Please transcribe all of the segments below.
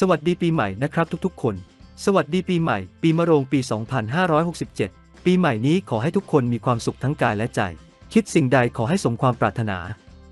สวัสดีปีใหม่นะครับทุกๆ คน สวัสดีปีใหม่ ปีมะโรงปี 2567 ปีใหม่นี้ขอให้ทุกคนมีความสุขทั้งกายและใจ คิดสิ่งใดขอให้สมความปรารถนา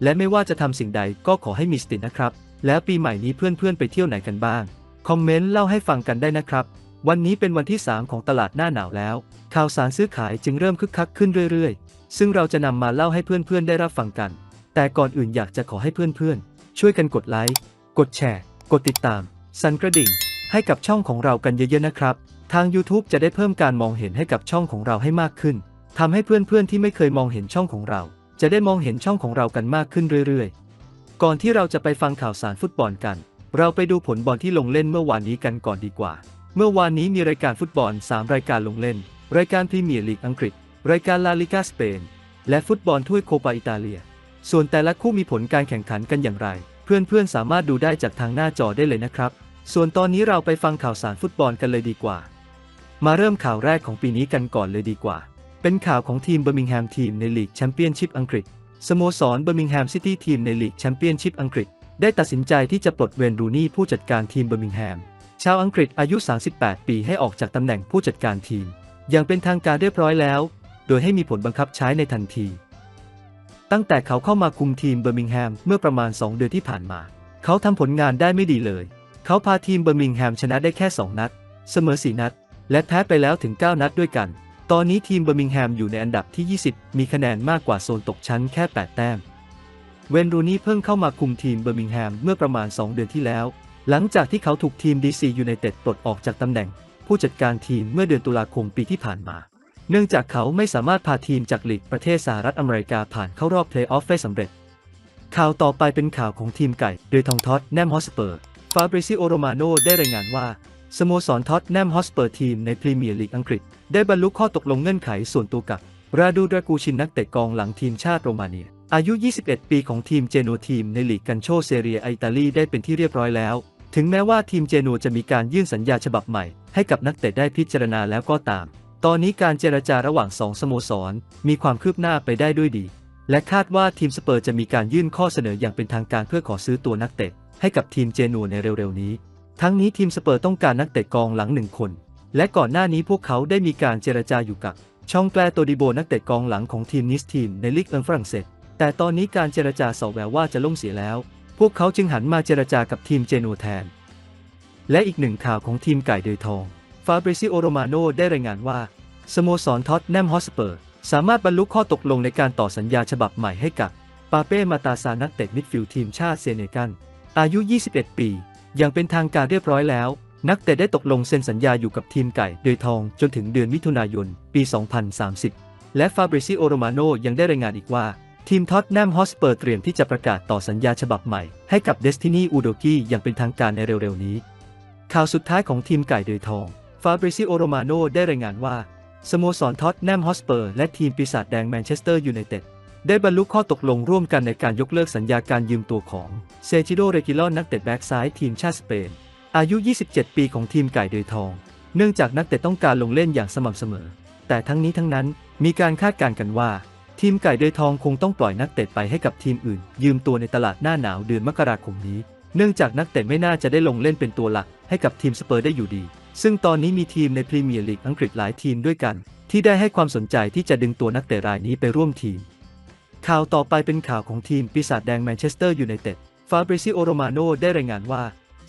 และไม่ว่าจะทำสิ่งใดก็ขอให้มีสตินะครับ แล้วปีใหม่นี้เพื่อนๆไปเที่ยวไหนกันบ้าง คอมเมนต์เล่าให้ฟังกันได้นะครับ วันนี้เป็นวันที่ 3 ของตลาดหน้าหนาวแล้ว ข่าวสารซื้อขายจึงเริ่มคึกคักขึ้นเรื่อยๆ ซึ่งเราจะนำมาเล่าให้เพื่อนๆได้รับฟังกัน แต่ก่อนอื่นอยากจะขอให้เพื่อนๆ ช่วยกันกดไลค์ กดแชร์ กดติดตาม สั่นกระดิ่งให้กับช่องของเรากันเยอะๆนะครับ ทาง YouTube จะได้เพิ่มการมองเห็นให้กับช่องของเราให้มากขึ้นทำให้เพื่อนๆที่ไม่เคยมองเห็นช่องของเรา จะได้มองเห็นช่องของเรากันมากขึ้นเรื่อยๆ ก่อนที่เราจะไปฟังข่าวสารฟุตบอลกัน เราไปดูผลบอลที่ลงเล่นเมื่อวานนี้กันก่อนดีกว่า เมื่อวานนี้มีรายการฟุตบอล 3 รายการลงเล่น รายการพรีเมียร์ลีกอังกฤษ รายการลาลิกาสเปน และฟุตบอลถ้วยโคปาอิตาเลีย ส่วนแต่ละคู่มีผลการแข่งขันกันอย่างไร เพื่อนๆสามารถดูได้จากทางหน้าจอได้เลยนะครับ ส่วนตอนนี้เราไปฟังข่าวสารฟุตบอลกันเลยดีกว่า มาเริ่มข่าวแรกของปีนี้กันก่อนเลยดีกว่า เป็นข่าวของทีมเบอร์มิงแฮมทีมในลีกแชมเปี้ยนชิพอังกฤษ สโมสรเบอร์มิงแฮมซิตี้ทีมในลีกแชมเปี้ยนชิพอังกฤษ ได้ตัดสินใจที่จะปลดเวนรูนี่ผู้จัดการทีมเบอร์มิงแฮม ชาวอังกฤษอายุ 38 ปีให้ออกจากตำแหน่งผู้จัดการทีม อย่างเป็นทางการเรียบร้อยแล้ว โดยให้มีผลบังคับใช้ในทันที ตั้งแต่เขาเข้ามาคุมทีมเบอร์มิงแฮมเมื่อประมาณ 2 เดือนที่ผ่านมา เขาทำผลงานได้ไม่ดีเลย เขาพาทีมเบอร์มิงแฮมชนะได้แค่ 2 นัด เสมอ 4 นัด และแพ้ไปแล้วถึง 9 นัดด้วยกัน ตอนนี้ทีมเบอร์มิงแฮมอยู่ในอันดับที่ 20 มีคะแนนมากกว่าโซนตกชั้นแค่ 8 แต้ม เวนรูนี่เพิ่งเข้ามาคุมทีมเบอร์มิงแฮมเมื่อประมาณ 2 เดือนที่แล้ว หลังจากที่เขาถูกทีมดีซียูไนเต็ดปลดออกจากตำแหน่ง ผู้จัดการทีมเมื่อเดือนตุลาคมปีที่ผ่านมา เนื่องจากเขาไม่สามารถพาทีมจากลีกประเทศสหรัฐอเมริกาผ่านเข้ารอบเพลย์ออฟได้สำเร็จ ข่าวต่อไปเป็นข่าวของทีมไก่โดยทองท็อตแนมฮอสเปอร์ ฟาบริซิโอโรมาโนได้รายงานว่า สโมสรท็อตแนมฮอสเปอร์ทีมในพรีเมียร์ลีกอังกฤษ ได้บรรลุข้อตกลงเงื่อนไขส่วนตัวกับ ราดูดรากูชินนักเตะกองหลังทีมชาติโรมาเนีย อายุ 21 ปีของทีมเจโนทีมในลีกกันโชเซเรียอิตาลีได้เป็นที่เรียบร้อยแล้ว ถึงแม้ว่าทีมเจโนจะมีการยื่นสัญญาฉบับใหม่ ให้กับนักเตะได้พิจารณาแล้วก็ตาม ตอนนี้การเจรจาระหว่างสองสโมสรมีความคืบหน้าไปได้ด้วยดี และคาดว่าทีมสเปอร์จะมีการยื่นข้อเสนออย่างเป็นทางการเพื่อขอซื้อตัวนักเตะให้กับทีมเจโนในเร็วๆนี้ ทั้งนี้ทีมสเปอร์ต้องการนักเตะกองหลังหนึ่งคน และก่อนหน้านี้พวกเขาได้มีการเจรจาอยู่กับ ช่องแปลโตดิโบนักเตะกองหลังของทีมนิสทีมในลีกเอิงฝรั่งเศส แต่ตอนนี้การเจรจาสอแววว่าจะล่มเสียแล้ว พวกเขาจึงหันมาเจรจากับทีมเจโนแทน และอีกหนึ่งข่าวของทีมไก่เดยทอง ฟาบริซิโอโรมาโนได้รายงานว่าสโมสรท็อตแนมฮอสเปอร์ สามารถบรรลุข้อตกลงในการต่อสัญญาฉบับใหม่ให้กับปาเป้มาตาซานักเตะมิดฟิลด์ทีมชาติเซเนกัลอายุ 21 ปี อย่างเป็นทางการเรียบร้อยแล้ว นักเตะได้ตกลงเซ็นสัญญาอยู่กับทีมไก่โดยทองจนถึงเดือนมิถุนายน ปี 2030 และฟาบริซิโอโรมาโนยังได้รายงานอีกว่า ทีมท็อตแนมฮอสเปอร์เตรียมที่จะประกาศต่อสัญญาฉบับใหม่ ให้กับเดสตินีอูโดกี้อย่างเป็นทางการในเร็วๆนี้ ข่าวสุดท้ายของทีมไก่โดยทองฟาบริซิโอโรมาโนได้รายงานว่า สโมสรท็อตแนมฮอสเปอร์และทีมปีศาจแดงแมนเชสเตอร์ยูไนเต็ดได้บรรลุข้อตกลงร่วมกันในการยกเลิกสัญญาการยืมตัวของเซจิโดเรกิลอนนักเตะแบ็กซ้ายทีมชาติสเปน อายุ 27 ปีของทีมไก่โดยทอง เนื่องจากนักเตะต้องการลงเล่นอย่างสม่ำเสมอ แต่ทั้งนี้ทั้งนั้นมีการคาดการณ์กันว่า ทีมไก่โดยทองคงต้องปล่อยนักเตะไปให้กับทีมอื่น ยืมตัวในตลาดหน้าหนาวเดือนมกราคมนี้ เนื่องจากนักเตะไม่น่าจะได้ลงเล่นเป็นตัวหลักให้กับทีมสเปอร์ได้อยู่ดี ซึ่งตอนนี้มีทีมในพรีเมียร์ลีกอังกฤษหลายทีมด้วยกัน ที่ได้ให้ความสนใจที่จะดึงตัวนักเตะรายนี้ไปร่วมทีม ข่าวต่อไปเป็นข่าวของทีมปีศาจแดงแมนเชสเตอร์ยูไนเต็ด ฟาบริซิโอโรมาโนได้รายงานว่า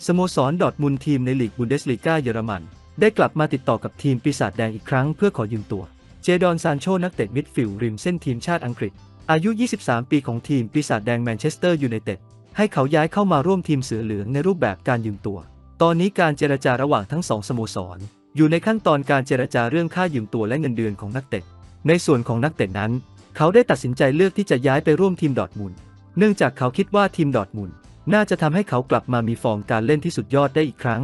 สโมสรดอร์ทมุนทีมในลีกบุนเดสลีกาเยอรมัน ได้กลับมาติดต่อกับทีมปีศาจแดงอีกครั้งเพื่อขอยืมตัว เจดอนซานโชนักเตะมิดฟิลด์ริมเส้นทีมชาติอังกฤษ อายุ 23 ปีของทีมปีศาจแดงแมนเชสเตอร์ยูไนเต็ด ให้เขาย้ายเข้ามาร่วมทีมเสือเหลืองในรูปแบบการยืมตัว ตอนนี้การเจรจาระหว่างทั้งสองสโมสร อยู่ในขั้นตอนการเจรจาเรื่องค่ายืมตัวและเงินเดือนของนักเตะ ในส่วนของนักเตะนั้น เขาได้ตัดสินใจเลือกที่จะย้ายไปร่วมทีมดอทมุนเนื่องจากเขาคิดว่าทีมดอทมุนน่าจะทำให้เขากลับมามีฟอร์มการเล่นที่สุดยอดได้อีกครั้ง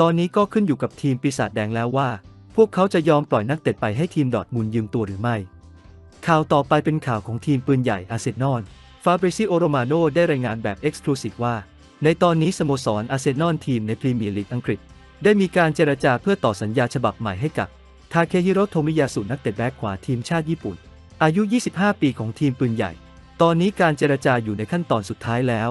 ตอนนี้ก็ขึ้นอยู่กับทีมปีศาจแดงแล้วว่า พวกเขาจะยอมปล่อยนักเตะไปให้ทีมดอทมุนยืมตัวหรือไม่ ข่าวต่อไปเป็นข่าวของทีมปืนใหญ่อาร์เซนอล ฟาบริซิโอโรมาโนได้รายงานแบบเอ็กซ์คลูซีฟว่า ในตอนนี้สโมสรอาร์เซนอลทีมในพรีเมียร์ลีกอังกฤษ ได้มีการเจรจาเพื่อต่อสัญญาฉบับใหม่ให้กับทาเคฮิโร่โทมิยาสุนักเตะแบ็กขวาทีมชาติญี่ปุ่น อายุ 25 ปีของทีมปืนใหญ่ ตอนนี้การเจรจาอยู่ในขั้นตอนสุดท้ายแล้ว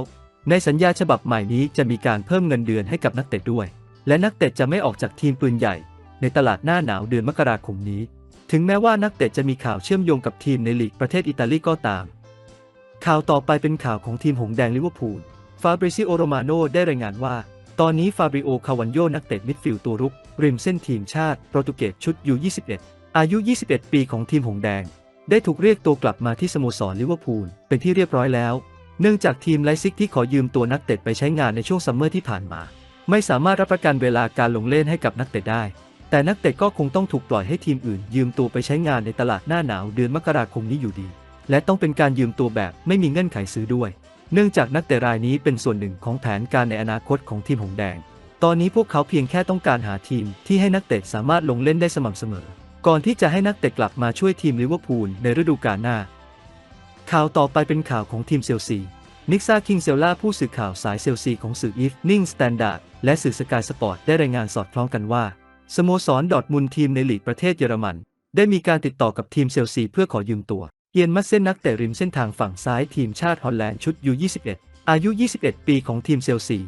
ในสัญญาฉบับใหม่นี้จะมีการเพิ่มเงินเดือนให้กับนักเตะด้วย และนักเตะจะไม่ออกจากทีมปืนใหญ่ ในตลาดหน้าหนาวเดือนมกราคมนี้ ถึงแม้ว่านักเตะจะมีข่าวเชื่อมโยงกับทีมในลีกประเทศอิตาลีก็ตาม ข่าวต่อไปเป็นข่าวของทีมหงแดงลิเวอร์พูล ฟาบริซิโอโรมาโนได้รายงานว่า ตอนนี้ฟาบริโอ คาวันโยนักเตะมิดฟิลด์ตัวรุก ริมเส้นทีมชาติโปรตุเกสชุดยู21อายุ 21 ปีของทีมหงแดง ได้ถูกเรียกตัวกลับมาที่สโมสรลิเวอร์พูลเป็นที่เรียบร้อยแล้ว เนื่องจากทีมไลซิกที่ขอยืมตัวนักเตะไปใช้งานในช่วงซัมเมอร์ที่ผ่านมา ไม่สามารถรับประกันเวลาการลงเล่นให้กับนักเตะได้ แต่นักเตะก็คงต้องถูกปล่อยให้ทีมอื่น ยืมตัวไปใช้งานในตลาดหน้าหนาวเดือนมกราคมนี้อยู่ดี และต้องเป็นการยืมตัวแบบไม่มีเงื่อนไขซื้อด้วย เนื่องจากนักเตะรายนี้เป็นส่วนหนึ่งของแผนการในอนาคตของทีมหงแดง ตอนนี้พวกเขาเพียงแค่ต้องการหาทีมที่ให้นักเตะสามารถลงเล่นได้สม่ำเสมอ ก่อนที่จะให้นักเตะกลับมาช่วยทีมลิเวอร์พูลในฤดูกาลหน้า ข่าวต่อไปเป็นข่าวของทีมเซลซีนิกซาคิงเซลล่าผู้สื่อข่าวสายเซลซีของสื่ออีฟนิ่งสแตนดาร์ดและสื่อสกายสปอร์ตได้รายงานสอดคล้องกันว่า สโมสรดอทมุนทีมในลีกประเทศเยอรมัน ได้มีการติดต่อกับทีมเซลซีเพื่อขอยืมตัว เอียนมัสเซนนักเตะริมเส้นทางฝั่งซ้ายทีมชาติฮอลแลนด์ชุดยู21อายุ 21 ปีของทีมเซลซี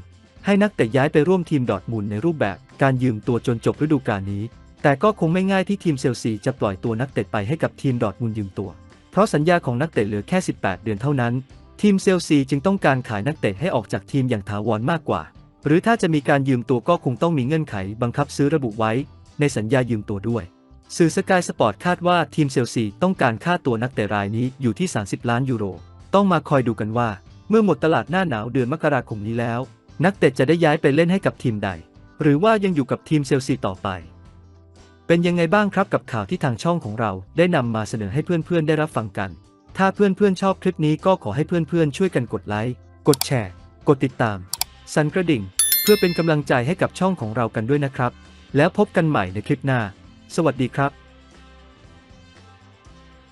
ให้นักเตะย้ายไปร่วมทีมดอทมุนในรูปแบบการยืมตัวจนจบฤดูกาลนี้ แต่ก็คงไม่ง่ายที่ทีมเซลซีจะปล่อยตัวนักเตะไปให้กับทีมดอทมุนยืมตัว เพราะสัญญาของนักเตะเหลือแค่ 18 เดือนเท่านั้น ทีมเซลซีจึงต้องการขายนักเตะให้ออกจากทีมอย่างถาวรมากกว่า หรือถ้าจะมีการยืมตัวก็คงต้องมีเงื่อนไขบังคับซื้อระบุไว้ ในสัญญายืมตัวด้วย สื่อสกายสปอร์ตคาดว่าทีมเซลซีต้องการค่าตัวนักเตะรายนี้อยู่ที่ 30 ล้านยูโร ต้องมาคอยดูกันว่า เมื่อหมดตลาดหน้าหนาวเดือนมกราคมนี้แล้ว นักเตะจะได้ย้ายไปเล่นให้กับทีมใด หรือว่ายังอยู่กับทีมเซลซีต่อไป เป็นยังไงบ้างครับกับข่าวที่ทางช่องของเราได้นำมาเสนอให้เพื่อนๆได้รับฟังกัน ถ้าเพื่อนๆชอบคลิปนี้ก็ขอให้เพื่อนๆช่วยกันกดไลค์กดแชร์ กดติดตาม สั่นกระดิ่ง เพื่อเป็นกำลังใจให้กับช่องของเรากันด้วยนะครับ แล้วพบกันใหม่ในคลิปหน้า สวัสดีครับ